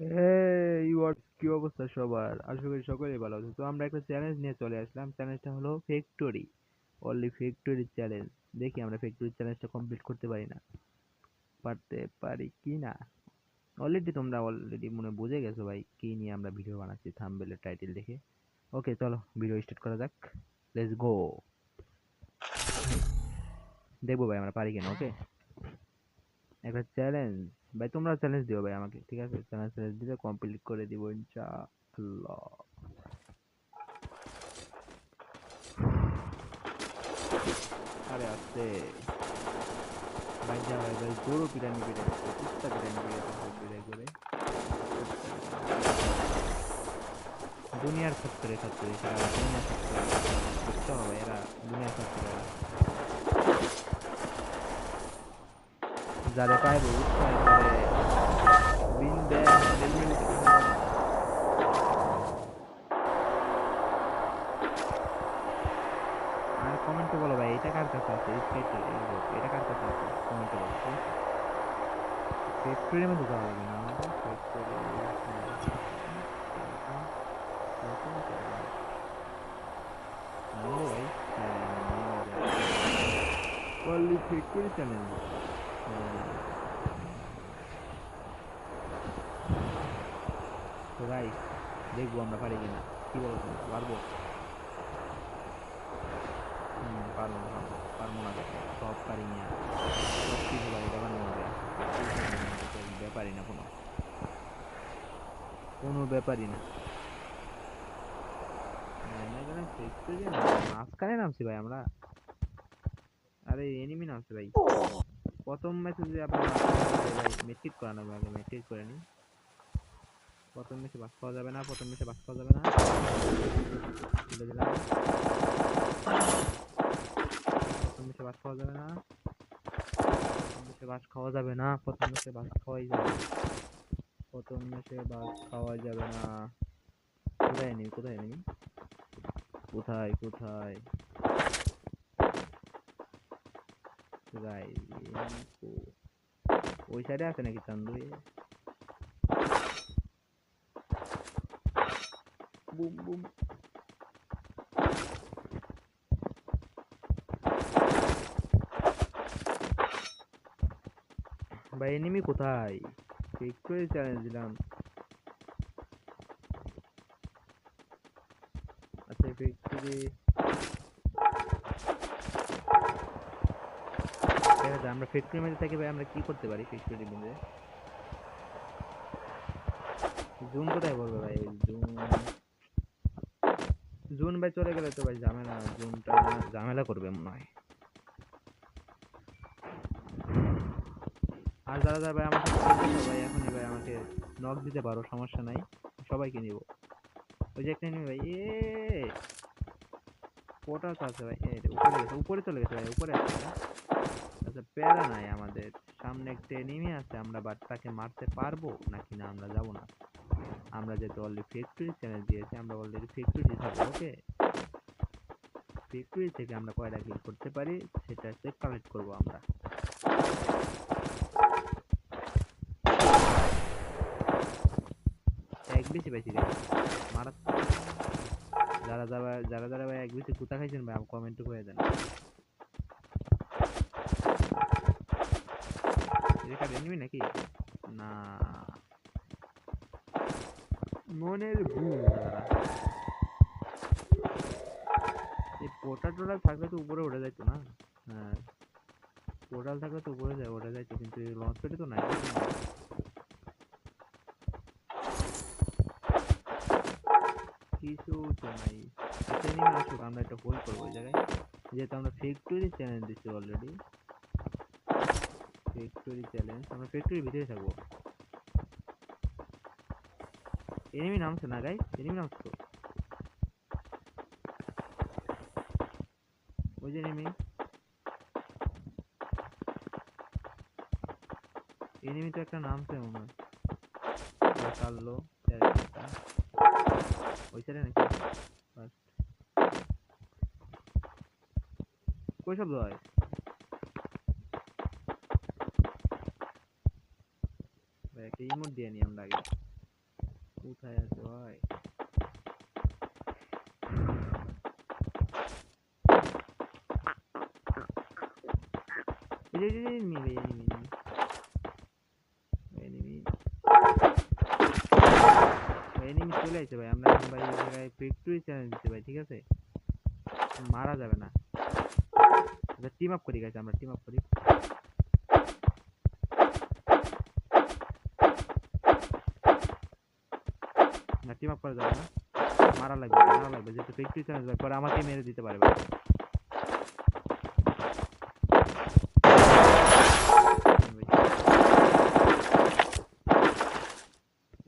What কি অবস্থা সবার? আশা করি সকলেই ভালো আছে। তো আমরা একটা চ্যালেঞ্জ নিয়ে চলে আসলাম। চ্যালেঞ্জটা হলো ফ্যাক্টরি অনলি ফ্যাক্টরি চ্যালেঞ্জ দেখি আমরা ফ্যাক্টরি চ্যালেঞ্জটা কমপ্লিট করতে পারি না। পারতে পারি কি না? অলরেডি তোমরা অলরেডি মনে বুঝে গেছো ভাই কি নিয়ে আমরা ভিডিও বানাচ্ছি থাম্বনেলের টাইটেল দেখে। ওকে চলো ভিডিও স্টার্ট করা যাক। লেটস গো দেখব ভাই আমরা পারি কিনা ওকে একটা চ্যালেঞ্জ ভাই তোমরা চ্যালেঞ্জ দিও ভাই আমাকে ঠিক আছে চ্যালেঞ্জ চ্যালেঞ্জ দিলে কমপ্লিট করে দিব ইনশাআল্লাহ আরে আস্তে ভাই যা ভাই ভাই জোরো পিটানি পিটে কুত্তা পিটানি পিটে পিটে করে দুনিয়ার ক্ষেত্রে ক্ষেত্রে সারা দুনিয়ার ক্ষেত্রে বুঝতে হবে এরা দুনিয়ার ক্ষেত্রে যারা পাইবো আর কমেন্টে বলো ভাই, এটা কার কাছে আছে? এটা কার কাছে আছে? কমেন্টে বলো ফ্যাক্টরির মধ্যে যাওয়া লাগবে না ফ্যাক্টরি নামবো ভাই হ্যাঁ অনলি ফ্যাক্টরি চ্যানেল তো গাইস দেখব আমরা পারি কিনা। কি বলো তুমি? পারব? পারব না পারব না সব পারি না। সব কিছু পারি, দেখার মধ্যে ব্যাপারই না, কোনো। কোনো ব্যাপারই না। মাঝখানে নামছি ভাই আমরা। আরে এনিমি নামছে ভাই। প্রথম ম্যাচে যে আপনার মেট্রিক করানো আগে মেট্রিক করে নি প্রথম ম্যাচে বাস পাওয়া যাবে না, প্রথম ম্যাচে বাস পাওয়া যাবে না। তুলে দিলাম প্রথম ম্যাচে বাস খাওয়া যাবে না। প্রথম ম্যাচে বাস খাওয়া যাবে না, প্রথম ম্যাচে বাস খাওয়াই যাবে প্রথম ম্যাচে বাস খাওয়া যাবে না। কোথায় এনিমি কোথায় এনিমি কোথায় কোথায়? গাইস ওই সাইডে আছে নাকি চান্দু বুম বুম ভাই এনিমি কোথায় একটু চ্যালেঞ্জ দিলাম আচ্ছা ফ্যাক্টরি ঠিক আছে আমরা ফ্যাক্টরির মধ্যে থাকি ভাই, আমরা কি করতে পারি ফ্যাক্টরির মধ্যে? জুন কোথায় বলব ভাই? জুন। জুন ভাই চলে গেলে তো ভাই ঝামেলা, জুনটা ঝামেলা করবে মনে হয়। আর যারা যারা ভাই আমাকে ভাই, এখনই ভাই আমাকে নক দিতে পারো, সমস্যা নাই, সবাইকে নিব। ওই যে একটা নিবি ভাই, এ কোটা আছে ভাই উপরে উপরে চলে গেছে ভাই, উপরে আছে। আচ্ছা প্যারা নাই আমাদের। সামনে একটা এনিমি আছে, আমরা বাট তাকে মারতে পারব নাকি না আমরা যাব না? আমরা যেহেতু অলরেডি ফ্যাক্টরি চ্যানেল দিয়েছি, আমরা অলরেডি ফ্যাক্টরি থাকব ওকে ফ্যাক্টরি থেকে আমরা কয়টা কিল করতে পারি, সেটা হচ্ছে কালেক্ট করব আমরা। এক বেশি পাইছি রে। মারাত্মক। যারা যারা যারা যারা ভাই এক বেশি কুতা খাইছেন ভাই কমেন্ট করে দেন। রেখা এনিমি নাকি না মনের ভুল এই পোর্টাল টোটাল থাকলে তো উপরে উঠে যাইতো না? হ্যাঁ। পোর্টাল থাকলে তো উপরে যায় উঠে যাইতো কিন্তু লঞ্চ প্যাডে তো নাই। কিছু তো নাই। আমরা একটা হোল্ড করব ওই জায়গায়। যেহেতু আমরা ফ্যাক্টরি চ্যালেঞ্জ দিচ্ছি অলরেডি ফ্যাক্টরি চ্যালেঞ্জ আমরা ফ্যাক্টরির ভিতরে থাকব। এনিমি নামছে না গাই এনিমি নামছে তো। ওই যে এনিমি এনিমি তো একটা নামছে মনে হয়। কাটলো ওই সাইডে নাকি? কই শব্দ হয়? ভাই একটা ইমোট দিয়ে নি আমরা আগে কোথায় আছে ভাই এই যে, এই যে, enemy ভাই, enemy, enemy. Enemy. ভাই, enemy চলে আসছে ভাই আমরা এখন ভাই এই জায়গায় victory challenge দিচ্ছি ভাই ঠিক আছে মারা যাবে না টিম আপ করি গেছে আমরা টিম আপ করি টিম আপ করা যাবে না। মারা লাগবে মারা লাগবে, যেহেতু victory challenge ভাই পরে আমাকে মেরে দিতে পারে ভাই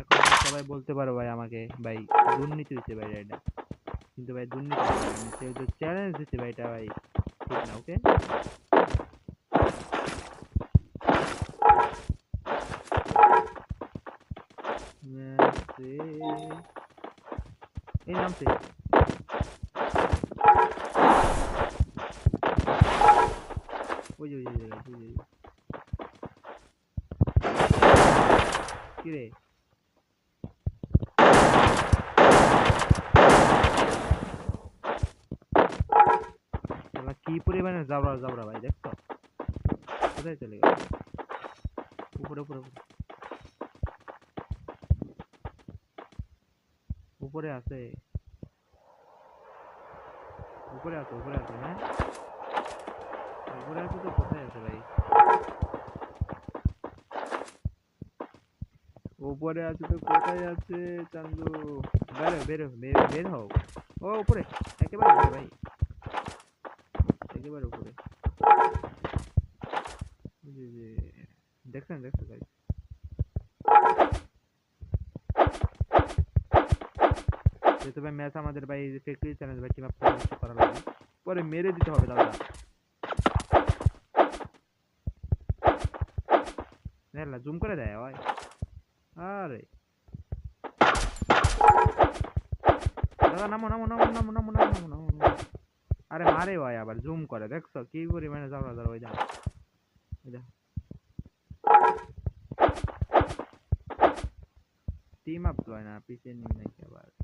এখন সবাই বলতে পারো ভাই আমাকে, ভাই দুর্নীতি হচ্ছে ভাই এটা। কিন্তু ভাই দুর্নীতি হচ্ছে না। সে যে চ্যালেঞ্জ দিচ্ছে ভাই এটা ভাই ঠিক না ওকে এই নামছে ওই যে ওই যে ওই যে, ওই কি পরিমাণে জাবরা জাবরা ভাই দেখছ কোথায় চলে গেল উপরে উপরে উপরে উপরে আছে। উপরে আছে উপরে আছে হ্যাঁ? উপরে আছে তো কোথায় আছে ভাই? উপরে আছে তো কোথায় আছে, চান্দু? বেরো বেরো, বের হও। ও, উপরে। একেবারে উপরে ভাই। একেবারে উপরে। দেখছেন দেখছেন ভাই ಇದು ಬೈ ಮೇಸ ಮಾಡಿದ್ರೆ ಬೈ ಇದು ಫಿಕ್ರಿ ಚಾನೆಲ್ ಬೈ ಕಿಮ ಪರಲ್ಲ ಪರೆ মেরে দিতে হবে দাদা নেলা জুম করে দেয় ভাই আরে দাদা নামো নামো নামো নামো নামো নামো নামো আরে মারে ভাই আবার জুম করে দেখছো কি পরিমাণে যাওয়া যাওয়া ওই যা ওই যা टीम अप ज्वाइन आप इसे नहीं ना क्या बात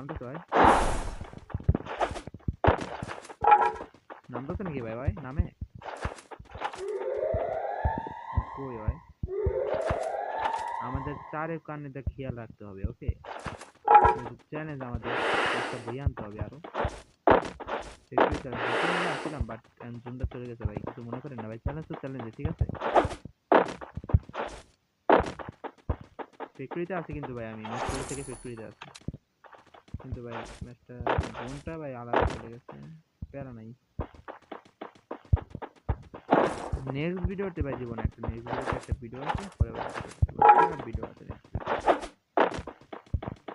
নামটা তো ভাই নামটা তো নাকি ভাই ভাই নামে কই ভাই আমাদের চারে কানে খেয়াল রাখতে হবে ওকে চ্যালেঞ্জ আমাদের একটা বই আনতে হবে আরও আসছিলাম বাট জুনটা চলে গেছে ভাই কিছু মনে করেন না ভাই চ্যালেঞ্জ তো চ্যালেঞ্জ ঠিক আছে ফ্যাক্টরিতে আছে কিন্তু ভাই আমি মিস্ত্রি থেকে ফ্যাক্টরিতে আছি কিন্তু ভাই ম্যাচটা জোনটা ভাই আলাদা চলে গেছে। প্যারা নাই। নেক্সট ভিডিওতে ভাই জীবনে একটা নেক্সট ভিডিওতে একটা ভিডিও আছে পরে ভিডিও আছে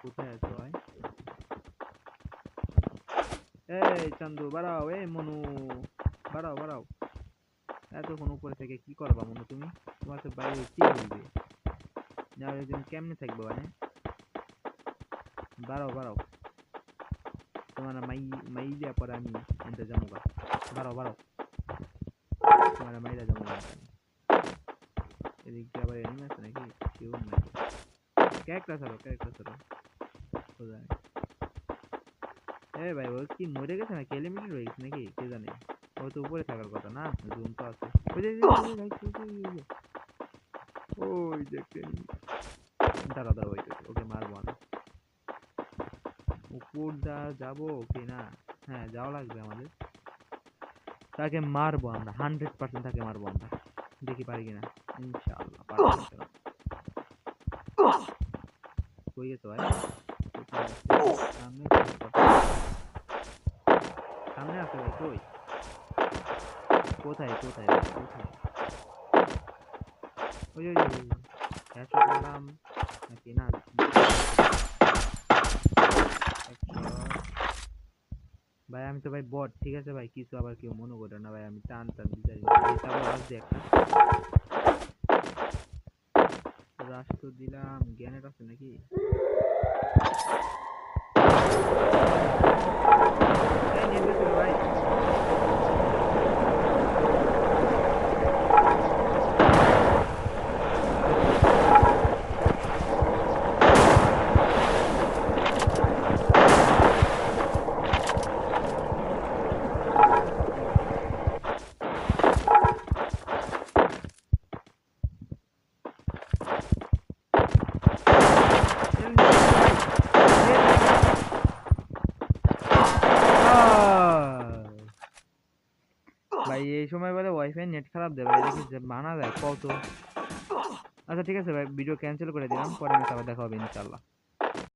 কোথায় আছে ভাই? এই চান্দু, বাড়াও, এই মনু। বাড়াও বাড়াও। এতক্ষণ উপরে থেকে কি করবা মনু তুমি? তোমার তো বাইরে কি বলবে না কেমনে থাকবে মানে বাড়াও বাড়াও। Semana maili hapo ndani nitajamuka. Baro baro. Semana maili nitajamuka. এদিকে আবার এনিমে আছে নাকি কেউ না ক্যারেক্টার চলো ক্যারেক্টার চলো জানি হ্যাঁ ভাই ও কি মরে গেছে নাকি এলিমিনেটেড হয়ে গেছে নাকি কে জানে ও তো উপরে থাকার কথা না জুম তো আছে ওই দেখতে দাঁড়া দাঁড়া ওই ওকে মারবো না উপর দা যাব কি না হ্যাঁ যাওয়া লাগবে আমাদের তাকে মারবো আমরা হান্ড্রেড পার্সেন্ট তাকে মারবো আমরা দেখি পারি কিনা ইনশাআল্লাহ পারব ইনশাআল্লাহ। কই গেছে ভাই কোথায় আছে? সামনে আছে কোথায়? সামনে আছে ভাই কই কোথায় কোথায় ভাই, কোথায় ওই ওই ওই, ওই, ওই। হেডশট মারলাম নাকি না Headshot। ভাই আমি তো ভাই বট, ঠিক আছে ভাই? কিছু আবার কেউ মনে করে না ভাই, আমি টান টান বিচারি রাশ তো দিলাম, গ্যানেট আছে নাকি এই net গেছিল ভাই ভাই এই সময় বলে ওয়াইফাই নেট খারাপ দেয় ভাই, দেখি যে মানা যায় কত? আচ্ছা ঠিক আছে ভাই ভিডিও ক্যান্সেল করে দিলাম, পরে আবার দেখা হবে ইনশাল্লাহ